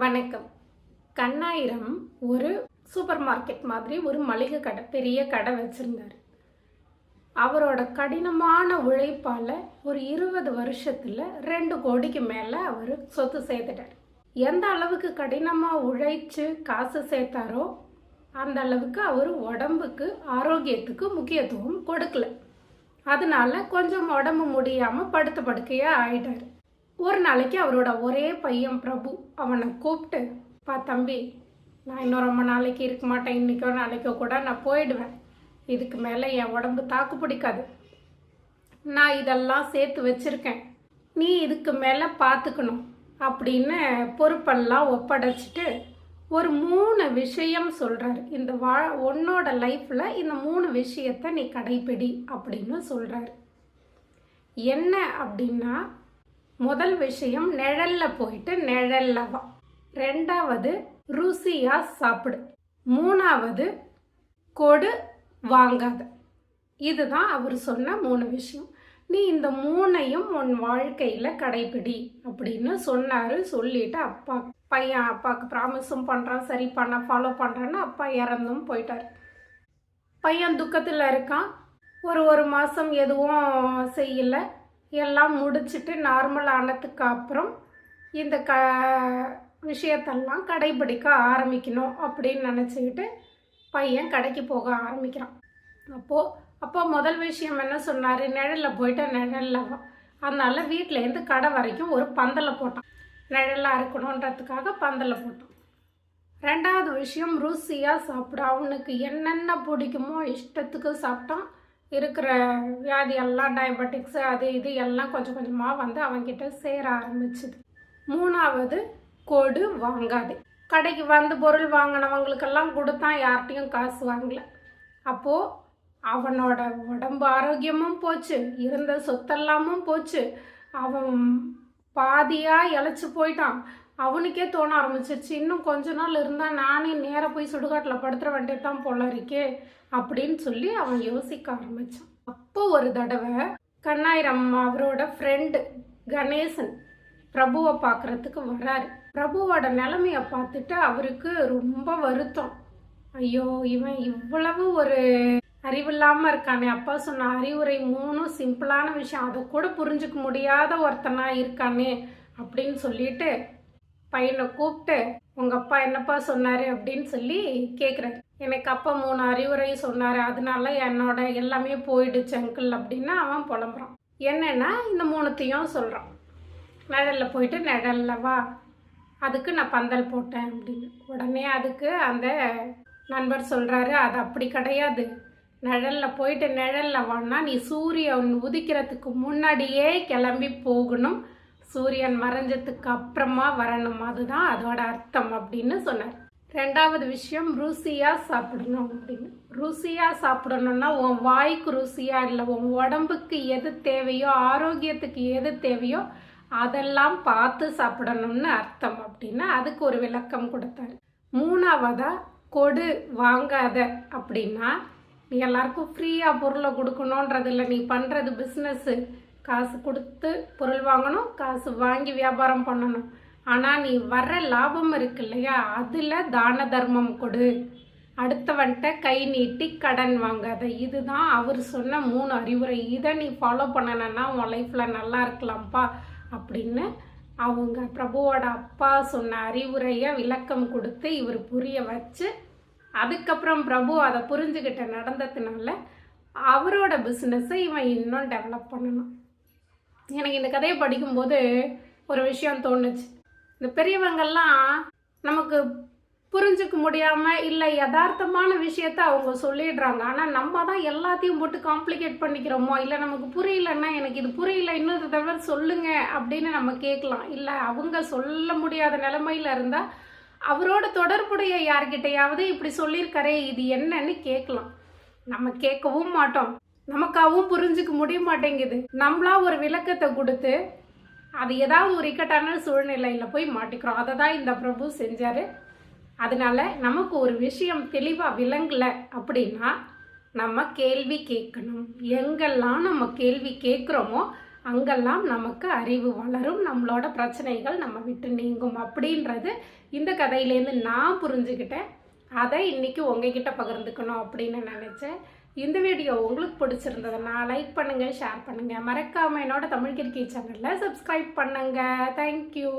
வணக்கம். கண்ணாயிரம் ஒரு super market மாதிரி ஒரு மளிகை கடை பெரிய கடை வச்சுருந்தார். அவரோட கடினமான உழைப்பால் ஒரு இருபது வருஷத்தில் ரெண்டு கோடிக்கு மேலே அவர் சொத்து சேர்த்துட்டார். எந்த அளவுக்கு கடினமாக உழைச்சு காசு சேர்த்தாரோ அந்த அளவுக்கு அவர் உடம்புக்கு ஆரோக்கியத்துக்கு முக்கியத்துவம் கொடுக்கல. அதனால கொஞ்சம் உடம்பு முடியாமல் படுத்த படுக்கையாக ஆயிட்டார். ஒரு நாளைக்கு அவரோட ஒரே பையன் பிரபு. அவனை கூப்பிட்டு பா தம்பி நான் இன்னும் ரொம்ப நாளைக்கு இருக்க மாட்டேன். இன்னைக்கோ நாளைக்கோ கூட நான் போயிடுவேன். இதுக்கு மேலே என் உடம்பு தாக்கு பிடிக்காது. நான் இதெல்லாம் சேர்த்து வச்சிருக்கேன். நீ இதுக்கு மேலே பார்த்துக்கணும் அப்படின்னு பொறுப்பெல்லாம் ஒப்படைச்சிட்டு ஒரு மூணு விஷயம் சொல்கிறாரு இந்த வா உன்னோட லைஃப்பில் இந்த மூணு விஷயத்தை நீ கடைப்பிடி அப்படின்னு சொல்கிறாரு என்ன அப்படின்னா முதல் விஷயம் நிழல்ல போயிட்டு நிழல்ல வா. ரெண்டாவது ருசியா சாப்பிடு. மூணாவது கொடு வாங்காத. இதுதான் அவர் சொன்ன மூணு விஷயம். நீ இந்த மூணையும் உன் வாழ்க்கையில கடைபிடி அப்படின்னு சொன்னாரு சொல்லிட்டு அப்பா பையன் அப்பாவுக்கு ப்ராமிஸும் பண்றான் சரி பண்ண ஃபாலோ பண்றேன்னு அப்பா இறந்தும் போயிட்டார். பையன் துக்கத்தில் இருக்கான். ஒரு ஒரு மாதம் எதுவும் செய்யலை. எல்லாம் முடிச்சிட்டு நார்மல் ஆனதுக்கு அப்புறம் இந்த க விஷயத்தெல்லாம் கடைபிடிக்க ஆரம்பிக்கணும் அப்படின்னு நினச்சிக்கிட்டு பையன் கடைக்கு போக ஆரம்பிக்கிறான். அப்போது அப்போ முதல் விஷயம் என்ன சொன்னார்? நிழலில் போயிட்டு நிழலில் அதனால் வீட்டிலேருந்து கடை வரைக்கும் ஒரு பந்தலை போட்டான். நிழலாக இருக்கணுன்றதுக்காக பந்தலை போட்டான். ரெண்டாவது விஷயம் ருசியாக சாப்பிட. அவனுக்கு என்னென்ன பிடிக்குமோ இஷ்டத்துக்கு சாப்பிட்டான். இருக்கிற வியாதியெல்லாம் டயபெட்டிக்ஸு அது இது எல்லாம் கொஞ்சம் கொஞ்சமாக வந்து அவன்கிட்ட சேர ஆரம்பிச்சுது. மூணாவது கொடு வாங்காது. கடைக்கு வந்து பொருள் வாங்கினவங்களுக்கெல்லாம் கொடுத்தான் யார்கிட்டையும் காசு வாங்கல. அப்போது அவனோட உடம்பு ஆரோக்கியமும் போச்சு இருந்த சொத்தெல்லாமும் போச்சு. அவன் பாதியாக இழைச்சி போயிட்டான். அவனுக்கே தோண ஆரம்பிச்சிருச்சு. இன்னும் கொஞ்ச நாள் இருந்தால் நானே நேராக போய் சுடுகாட்டில் படுத்துற வேண்டியதான் போல இருக்கே அப்படின்னு சொல்லி அவன் யோசிக்க ஆரம்பித்தான் அப்போ ஒரு தடவை கண்ணாயிரம் அவரோட ஃப்ரெண்டு கணேசன் பிரபுவை பார்க்குறதுக்கு வராரு. பிரபுவோட நிலமையை பார்த்துட்டு அவருக்கு ரொம்ப வருத்தம். ஐயோ இவன் இவ்வளவு ஒரு அறிவில்லாமல் இருக்கானே. அப்பா சொன்ன அறிவுரை மூணும் சிம்பிளான விஷயம். அதை கூட புரிஞ்சுக்க முடியாத ஒருத்தனாக இருக்கானே அப்படின்னு சொல்லிட்டு பையனை கூப்பிட்டு உங்க அப்பா என்னப்பா சொன்னாரு? அப்படின்னு சொல்லி கேட்குறாரு எனக்கு அப்பா மூணு அறிவுரை சொன்னாரு. அதனால என்னோட எல்லாமே போயிடுச்சு அங்கிள் அப்படின்னு அவன் புலம்புறான். என்னன்னா இந்த மூணுத்தையும் சொல்கிறான் நிழல்ல போயிட்டு நிழல்ல வா. அதுக்கு நான் பந்தல் போட்டேன் அப்படின்னு. உடனே அதுக்கு அந்த நண்பர் சொல்கிறாரு அது அப்படி கிடையாது. நிழல்ல போயிட்டு நிழல்ல வான்னா நீ சூரியன் உதிக்கிறதுக்கு முன்னாடியே கிளம்பி போகணும். சூரியன் மறைஞ்சதுக்கு அப்புறமா வரணும். அதுதான் அதோட அர்த்தம் அப்படின்னு சொன்னார். ரெண்டாவது விஷயம் ருசியா சாப்பிடணும் அப்படின்னு. ருசியா சாப்பிடணும்னா உன் வாய்க்கு ருசியா இல்லை. உன் உடம்புக்கு எது தேவையோ ஆரோக்கியத்துக்கு எது தேவையோ அதெல்லாம் பார்த்து சாப்பிடணும்னு அர்த்தம் அப்படின்னு அதுக்கு ஒரு விளக்கம் கொடுத்தாரு. மூணாவதா கொடு வாங்காத அப்படின்னா நீ எல்லாருக்கும் ஃப்ரீயாக பொருளை கொடுக்கணுன்றது இல்லை நீ பண்ணுறது பிஸ்னஸ்ஸு காசு கொடுத்து பொருள் வாங்கணும் காசு வாங்கி வியாபாரம் பண்ணணும். ஆனால் நீ வர்ற லாபம் இருக்கு இல்லையா? அதில் தான தர்மம் கொடு. அடுத்தவன்கிட்ட கை நீட்டி கடன் வாங்காத. இதுதான் அவர் சொன்ன மூணு அறிவுரை. இதை நீ ஃபாலோ பண்ணனா உன் லைஃப்பில் நல்லா இருக்கலாம்ப்பா அப்படின்னு அவங்க பிரபுவோட அப்பா சொன்ன அறிவுரையை விளக்கம் கொடுத்து இவர் புரிய வச்சு அதுக்கப்புறம் பிரபு அதை புரிஞ்சுக்கிட்ட நடந்ததுனால அவரோட பிஸ்னஸை இவன் இன்னும் டெவலப் பண்ணணும். எனக்கு இந்த கதையை படிக்கும்போது ஒரு விஷயம் தோணுச்சு. இந்த பெரியவங்கெல்லாம் நமக்கு புரிஞ்சுக்க முடியாமல் இல்லை யதார்த்தமான விஷயத்த அவங்க சொல்லிடுறாங்க. ஆனால் நம்ம தான் எல்லாத்தையும் போட்டு காம்ப்ளிகேட் பண்ணிக்கிறோமோ? இல்லை நமக்கு புரியலன்னா எனக்கு இது புரியல இன்னொரு தடவை சொல்லுங்க அப்படின்னு நம்ம கேட்கலாம். இல்லை அவங்க சொல்ல முடியாத நிலமையில இருந்தால் அவரோட தொடர்புடைய யார்கிட்டையாவது இப்படி சொல்லியிருக்காரே இது என்னன்னு கேட்கலாம். நம்ம கேட்கவும் மாட்டோம். நமக்காகவும் புரிஞ்சுக்க முடிய மாட்டேங்குது. நம்மளா ஒரு விளக்கத்தை கொடுத்து அது ஏதாவது ஒரு இக்கட்டான சூழ்நிலையில் போய் மாட்டிக்கிறோம். அதை தான் இந்த பிரபு செஞ்சார். அதனால நமக்கு ஒரு விஷயம் தெளிவாக விளங்கலை அப்படின்னா நம்ம கேள்வி கேட்கணும். எங்கெல்லாம் நம்ம கேள்வி கேட்குறோமோ அங்கெல்லாம் நமக்கு அறிவு வளரும். நம்மளோட பிரச்சனைகள் நம்ம விட்டு நீங்கும். அப்படின்றது இந்த கதையிலேருந்து நான் புரிஞ்சுக்கிட்டேன். அதை இன்றைக்கி உங்ககிட்ட பகிர்ந்துக்கணும் அப்படின்னு நினச்சேன். இந்த வீடியோ உங்களுக்கு பிடிச்சிருந்ததுன்னா லைக் பண்ணுங்கள் ஷேர் பண்ணுங்கள் மறக்காமல் என்னோட தமிழ் கிரிக்கெட் சேனலில் சப்ஸ்கிரைப் பண்ணுங்கள் தேங்க்யூ